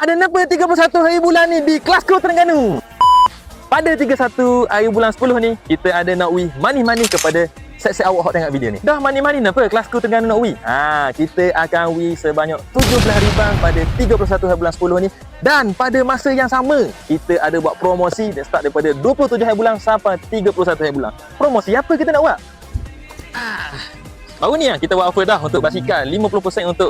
Ada apa 31 hari bulan ni di Kelasku Terengganu? Pada 31 hari bulan 10 ni, kita ada nak wi manis-manis kepada set-set awak hot tengok video ni. Dah manis-manis apa Kelasku Terengganu nak wi? Ha, kita akan wi sebanyak 17 ribang pada 31 hari bulan 10 ni. Dan pada masa yang sama, kita ada buat promosi dan start daripada 27 hari bulan sampai 31 hari bulan. Promosi apa kita nak buat? Ah, Baru ni lah kita buat offer dah untuk basikal 50% untuk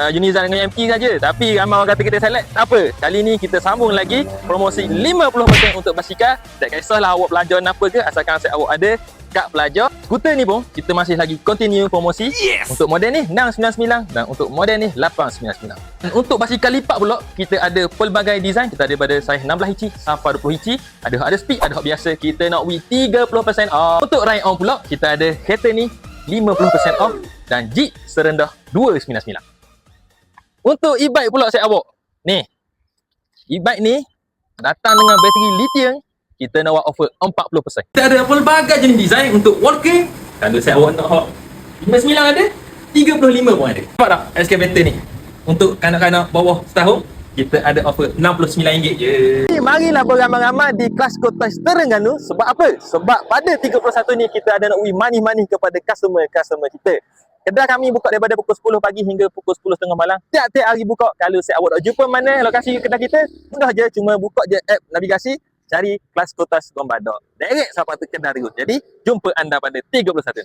uh, Unizan dengan MT saja. Tapi ramai orang kata kita select. Tak apa. Kali ni kita sambung lagi promosi 50% untuk basikal. Tak kisahlah awak pelajar apa ke asalkan aset awak ada kad pelajar. Skuter ni pun kita masih lagi continue promosi. Yes. Untuk model ni 699 dan untuk model ni 899. Dan untuk basikal lipat pula kita ada pelbagai design. Kita ada pada saiz 16 inci sampai 20 inci. Ada hot ada speed, ada hot biasa. Kita nak win 30% off. Untuk ride on pula kita ada kereta ni 50% off dan Jeep serendah 299. Untuk e-bike pula saya awak. Ni. E-bike ni datang dengan bateri lithium kita nak buat offer 40%. Kita ada pelbagai jenis design untuk walking. Kalau saya awak nak hot 59 ada, 35 pun ada. Nampak tak excavator ni? Untuk kanak-kanak bawah setahun, kita ada offer RM69 je. Marilah beramai-ramai di kelas Kotas Terengganu. Sebab apa? Sebab pada 31 ni kita ada nak wi manis-manis kepada customer-customer kita. Kedai kami buka daripada pukul 10 pagi hingga pukul 10 tengah malam. Tiap-tiap hari buka. Kalau saya awak nak jumpa mana lokasi kedai kita, mudah je. Cuma buka je app navigasi, cari kelas Kotas Gombadok. Direct sampai ke kedai terus. Jadi, jumpa anda pada 31 ni.